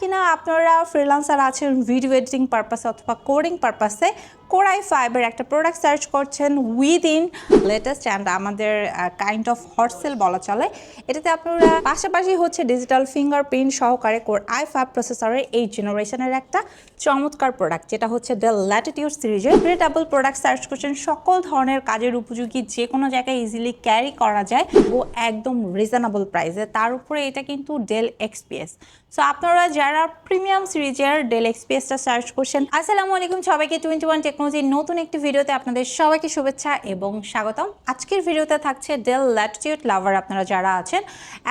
কিনা আপনারা ফ্রিলান্সার আছেন ভিডিও এডিটিং পারপাসে অথবা কোডিং পারপাসে কোরাই ফাইবার একটা প্রোডাক্ট সার্চ করছেন উইদিন লেটেস্ট অ্যান্ড আমাদের কাইন্ড অফ হটসেল বলা চলে। এটাতে আপনারা পাশাপাশি হচ্ছে ডিজিটাল ফিঙ্গারপ্রিন্ট সহকারে কোর আই ফাইভ প্রসেসরের এই জেনারেশনের একটা চমৎকার প্রোডাক্ট যেটা হচ্ছে ডেল ল্যাটিটিউড সিরিজের ক্রিয়েটাবল প্রোডাক্ট সার্চ করছেন। সকল ধরনের কাজের উপযোগী যে কোনো জায়গায় ইজিলি ক্যারি করা যায় ও একদম রিজনেবল প্রাইসে তার উপরে এটা কিন্তু ডেল এক্সপিএস সো আপনারা যারা প্রিমিয়াম সিরিজের ডেল এক্সপিএসটা সার্চ করছেন, আসসালামু আলাইকুম সবাইকে। টোয়েন্টি ওয়ান টেকনোলজির নতুন একটি ভিডিওতে আপনাদের সবাইকে শুভেচ্ছা এবং স্বাগতম। আজকের ভিডিওতে থাকছে ডেল ল্যাটিটিউড লাভার আপনারা যারা আছেন,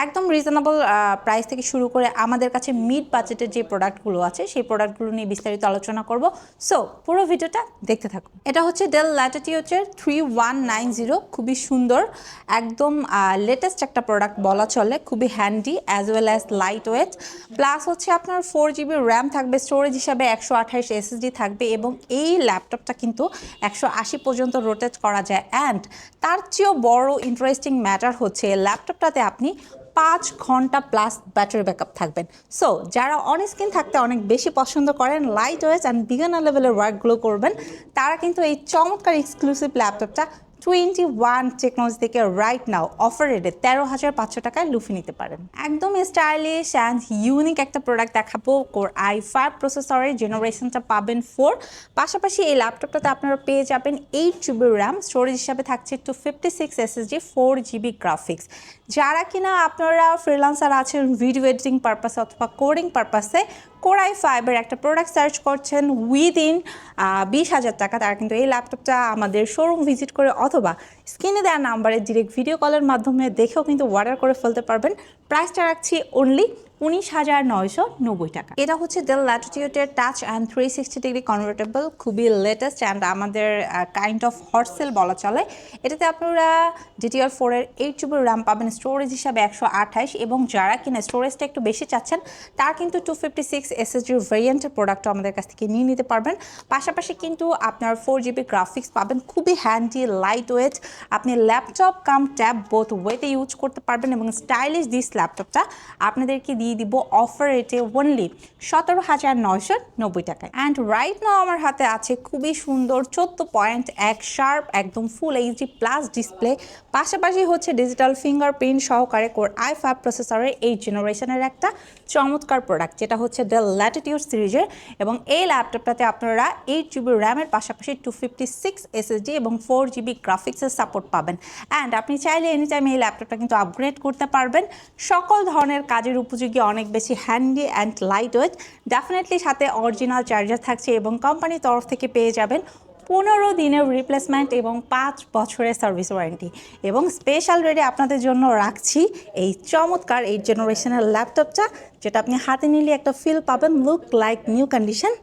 একদম রিজনেবল প্রাইস থেকে শুরু করে আমাদের কাছে মিড বাজেটের যে প্রোডাক্টগুলো আছে, সেই প্রোডাক্টগুলো নিয়ে বিস্তারিত আলোচনা করব। সো পুরো ভিডিওটা দেখতে থাকুন। এটা হচ্ছে ডেল ল্যাটিটিউডের থ্রি ওয়ান নাইন জিরো খুবই সুন্দর, একদম লেটেস্ট একটা প্রোডাক্ট বলা চলে, খুবই handy as well as light weight plus হচ্ছে আপনার ফোর জিবি র্যাম থাকবে স্টোরেজ হিসাবে একশো আঠাইশ এসএসডি থাকবে এবং এই ল্যাপটপটা কিন্তু একশো আশি পর্যন্ত রোটেট করা যায়। অ্যান্ড তার চেয়েও বড় ইন্টারেস্টিং ম্যাটার হচ্ছে ল্যাপটপটাতে আপনি পাঁচ ঘণ্টা প্লাস ব্যাটারি ব্যাকআপ থাকবেন। সো যারা অন স্ক্রিন থাকতে অনেক বেশি পছন্দ করেন লাইট ওয়েস অ্যান্ড বিগানার লেভেলের ওয়ার্কগুলো করবেন, তারা কিন্তু এই চমৎকার এক্সক্লুসিভ ল্যাপটপটা টোয়েন্টি ওয়ান টেকনোলজি থেকে রাইট নাও অফার রেটে তেরো হাজার পাঁচশো টাকায় লুফে নিতে পারেন। একদম স্টাইলিশ অ্যান্ড ইউনিক একটা প্রোডাক্ট দেখাবো। কোর আই ফাইভ প্রসেসরের জেনারেশনটা পাবেন ফোর পাশাপাশি এই ল্যাপটপটাতে আপনারা পেয়ে যাবেন এইট জিবি র্যাম স্টোরেজ হিসাবে থাকছে two fifty six SSD four GB graphics যারা কিনা আপনারা ফ্রিলান্সার আছেন ভিডিও এডিটিং পারপাসে অথবা কোডিং পারপাসে কোরাই ফাইবার একটা প্রোডাক্ট সার্চ করছেন উইদিন বিশ হাজার টাকা, তারা কিন্তু এই ল্যাপটপটা আমাদের শোরুম ভিজিট করে অথবা স্ক্রিনে দেওয়া নাম্বারে ডিরেক্ট ভিডিও কলের মাধ্যমে দেখেও কিন্তু অর্ডার করে ফেলতে পারবেন। প্রাইসটা রাখছি অনলি উনিশ হাজার নয়শো নব্বই টাকা। এটা হচ্ছে Dell ল্যাটিটিউডের touch and three sixty degree convertible খুবই লেটেস্ট অ্যান্ড আমাদের কাইন্ড অফ হটসেল বলা চলে। এটাতে আপনারা ডিটিআর ফোরের এইট জিবি র্যাম পাবেন স্টোরেজ হিসাবে একশো আঠাইশ এবং যারা কিনা স্টোরেজটা একটু বেশি চাচ্ছেন, তার কিন্তু টু ফিফটি সিক্স এসএসডির ভেরিয়েন্টের প্রোডাক্টও আমাদের কাছ থেকে নিয়ে নিতে পারবেন। পাশাপাশি কিন্তু আপনার ফোর জিবি গ্রাফিক্স পাবেন, খুবই হ্যান্ডি লাইট ওয়েট আপনি ল্যাপটপ কাম ট্যাব বোথ ওয়েতে ইউজ করতে পারবেন এবং স্টাইলিশ দিস ল্যাপটপটা আপনাদেরকে দিয়ে দিব অফার রেটে ওনলি সতেরো হাজার নয়শো নব্বই টাকায়। অ্যান্ড রাইট নাও আমার হাতে আছে খুবই সুন্দর চোদ্দ পয়েন্ট এক শার্প একদম ফুল এইচডি প্লাস ডিসপ্লে পাশাপাশি হচ্ছে ডিজিটাল ফিঙ্গারপ্রিন্ট সহকারে কোর আই ফাইভ প্রসেসরের এই জেনারেশনের একটা চমৎকার প্রোডাক্ট যেটা হচ্ছে ডেল ল্যাটিটিউড সিরিজের এবং এই ল্যাপটপটাতে আপনারা এইট জিবি র্যামের পাশাপাশি টু ফিফটি সিক্স এসএসডি এবং ফোর জিবি গ্রাফিক্সের সাপোর্ট পাবেন। অ্যান্ড আপনি চাইলে এনি টাইম এই ল্যাপটপটা কিন্তু আপগ্রেড করতে পারবেন। সকল ধরনের কাজের উপযোগী অনেক বেশি handy and light weight definitely সাথে অরিজিনাল চার্জার থাকছে এবং কোম্পানির তরফ থেকে পেয়ে যাবেন পনেরো দিনের রিপ্লেসমেন্ট এবং পাঁচ বছরের সার্ভিস ওয়ারেন্টি এবং স্পেশাল রেটে আপনাদের জন্য রাখছি এই চমৎকার এই জেনারেশনের ল্যাপটপটা যেটা আপনি হাতে নিলে একটা ফিল পাবেন look like new condition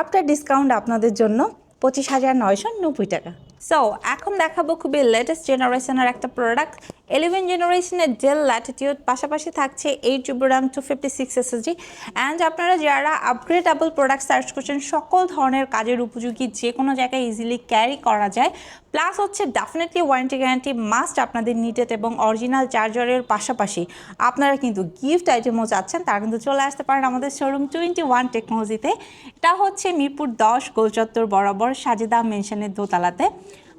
after discount আপনাদের জন্য পঁচিশ হাজার নয়শো নব্বই টাকা। সো এখন দেখাবো খুবই লেটেস্ট জেনারেশনের একটা প্রোডাক্ট ইলেভেন জেনারেশনের ডেল ল্যাটিটিউড পাশাপাশি থাকছে eight GB RAM two fifty six SSD and আপনারা যারা আপগ্রেডেবল প্রোডাক্ট সার্চ করছেন, সকল ধরনের কাজের উপযোগী যে কোনো জায়গায় ইজিলি ক্যারি করা যায়। প্লাস হচ্ছে ডেফিনেটলি ওয়ারেন্টি গ্যারান্টি মাস্ট আপনাদের নিটেড এবং অরিজিনাল চার্জারের পাশাপাশি আপনারা কিন্তু গিফট আইটেমও চাচ্ছেন, তারা কিন্তু চলে আসতে পারেন আমাদের শোরুম টোয়েন্টি ওয়ান টেকনোলজিতে এটা হচ্ছে মিরপুর দশ গোলচত্বর বরাবর সাজেদা মেনশনের দোতলাতে।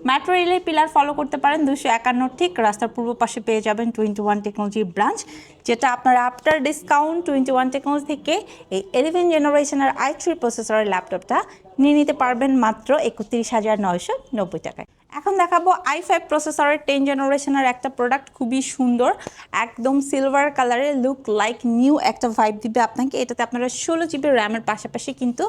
মেট্রো রেলের পিলার ফলো করতে পারেন দুশো একান্ন, ঠিক রাস্তার পূর্ব পাশে পেয়ে যাবেন টোয়েন্টি ওয়ান টেকনোলজির ব্রাঞ্চ যেটা আপনারা after discount twenty one technology থেকে এই ইলেভেন জেনারেশনের আই থ্রি প্রসেসরের ল্যাপটপটা নিয়ে নিতে পারবেন মাত্র একত্রিশ হাজার নয়শো নব্বই টাকায়। এখন দেখাবো আই ফাইভ প্রসেসরের টেন জেনারেশনের একটা প্রোডাক্ট খুবই সুন্দর, একদম সিলভার কালারে লুক লাইক নিউ একটা ভাইব দিবে আপনাকে। এটাতে আপনারা ষোলো জিবি র্যামের পাশাপাশি কিন্তু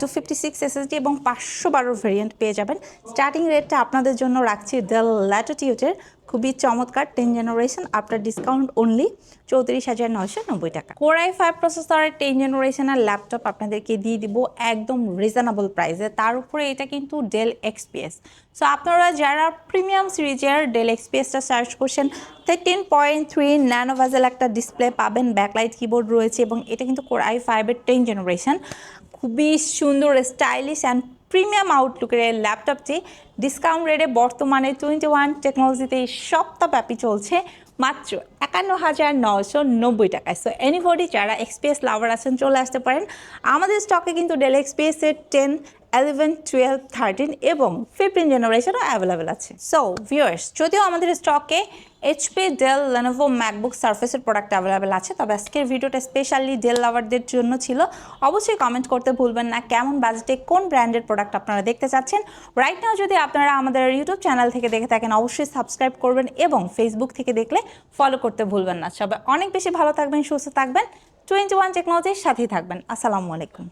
টু ফিফটি সিক্স এসএসডি এবং পাঁচশো বারো ভেরিয়েন্ট পেয়ে যাবেন। স্টার্টিং রেটটা আপনাদের জন্য রাখছি দ্য ল্যাটিটিউডের খুবই চমৎকার ten generation after discount only চৌত্রিশ হাজার নয়শো নব্বই টাকা। কোর আই ফাইভ প্রসেসরের টেন জেনারেশনের ল্যাপটপ আপনাদেরকে দিয়ে দিব একদম রিজনেবল প্রাইসে তার উপরে এটা কিন্তু ডেল এক্সপিএস সো আপনারা যারা প্রিমিয়াম সিরিজের ডেল এক্সপিএসটা সার্চ করছেন thirteen point three nano bezel একটা ডিসপ্লে পাবেন ব্যাকলাইট কিবোর্ড রয়েছে এবং এটা কিন্তু কোর আই ফাইভের টেন জেনারেশন খুবই সুন্দর স্টাইলিশ অ্যান্ড প্রিমিয়াম আউটলুকের এই ল্যাপটপটি ডিসকাউন্ট রেটে বর্তমানে টোয়েন্টি ওয়ান টেকনোলজিতে এই সপ্তাহব্যাপী চলছে মাত্র একান্ন হাজার নশো নব্বই টাকায়। সো এনিবডি যারা এক্সপিএস লাভার আছেন, চলে আসতে পারেন। আমাদের স্টকে কিন্তু ডেল এক্সপিএসের টেন ইলেভেন টুয়েলভ থার্টিন এবং ফিফটিন জেনারেশনও অ্যাভেলেবেল আছে। সো ভিউয়ার্স যদিও আমাদের স্টকে এইচপি ডেল লেনোভো ম্যাকবুক সার্ফেসের প্রোডাক্ট অ্যাভেলেবেল আছে, তবে আজকের ভিডিওটা স্পেশালি ডেল লাভারদের জন্য ছিল। অবশ্যই কমেন্ট করতে ভুলবেন না, কেমন বাজেটে কোন ব্র্যান্ডের প্রোডাক্ট আপনারা দেখতে চাচ্ছেন। রাইট নাও যদি আপনারা আমাদের ইউটিউব চ্যানেল থেকে দেখে থাকেন, অবশ্যই সাবস্ক্রাইব করবেন এবং ফেসবুক থেকে দেখলে ফলো করতে ভুলবেন না। সবাই অনেক বেশি ভালো থাকবেন, সুস্থ থাকবেন। টোয়েন্টি ওয়ান টেকনোলজির সাথেই থাকবেন। আসসালামু আলাইকুম।